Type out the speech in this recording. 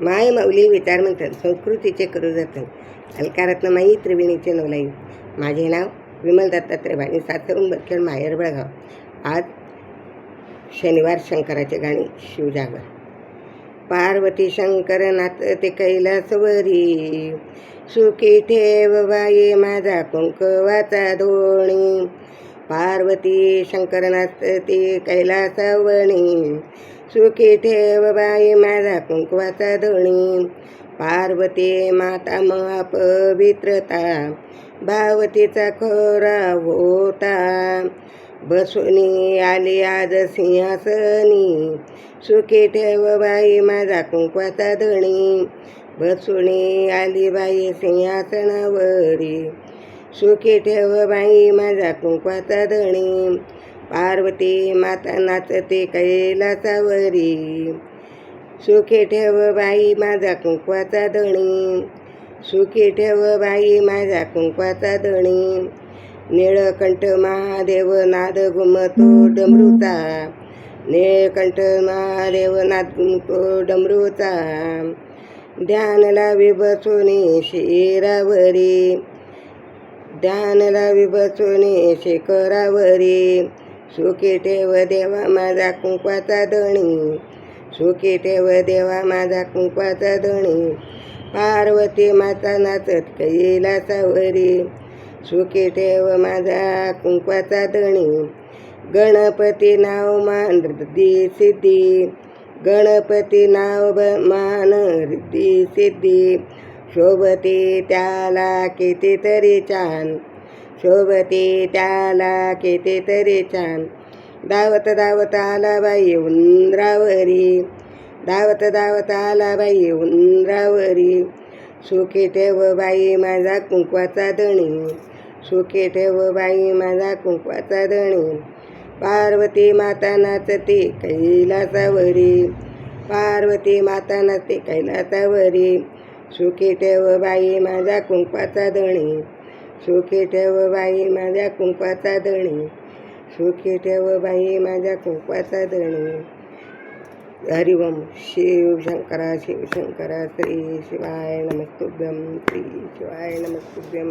माय माऊली विचार म्हणतात संस्कृतीचे करू जतन अलकारत्न माई त्रिवेणीचे नवलाई. माझे नाव विमल दत्तात्रय वाणी सासरून बदखेड माहेर बळगाव आज शनिवार शंकराचे गाणे शिवजागर. पार्वती शंकर नात ते कैलासवरी. सुखी ठेव बाई माझा कुंकवाचा धोणी. पार्वती शंकरनाथ ते कैलासवणी. सुखी ठेव बाई माझा कुंकवाचा धोणी. पार्वती माता महापवित्रता भावतीचा खोरा होता. बसुनी आली आज सिंहासनी. सुखी ठेव बाई माझा कुंकवाचा धणी. बसुनी आली बाई सिंहासनावरी. सुखी ठेव बाई माझा कुंकवाचा धणी. पार्वती माता नाचते कैलासावरी. सुखी ठेव बाई माझा कुंकवाचा धणी. सुखी ठेव बाई माझा कुंकवाचा धणी. निळकंठ महादेव नाद घुमतो डमरूचा. निळकंठ महादेव नाद घुमतो डमरूचा. ध्यान लावी बसुनी शिरावरी. ध्यान लावी बसुनी शिखरावरी. सुखी ठेव देवा माझा कुंकवाचा धणी. सुखी ठेव देवा माझा कुंकवाचा धणी. पार्वती माता नाचत कैलासावरी सुखी ठेव माझा कुंकवाचा धणी. गणपती नाव मान रिद्धी सिद्धी. गणपती नाव ब मान रिद्धी सिद्धी. शोभते त्याला कितीतरी छान. शोभती त्याला कितीतरी छान. धावत धावत आला बाई उंदरावरी. धावत धावत आला बाई उंदरावरी. सुखी ठेव बाई माझा कुंकवाचा धणी. सुखी ठेव बाई माझा कुंकवाचा धणी. पार्वती माता नाचते कैलासावरी. पार्वती माता नाचते कैलासावरी. सुखी ठेव बाई माझा कुंकवाचा धणी. सुखी ठेव बाई माझ्या कुंकवाचा धणी सुखी ठेव बाई माझ्या कुंकवाचा धणी हरिओम शिव शंकरा शिवशंकरा श्री शिवाय नमस्तुभ्यम श्री शिवाय नमस्तुभ्यम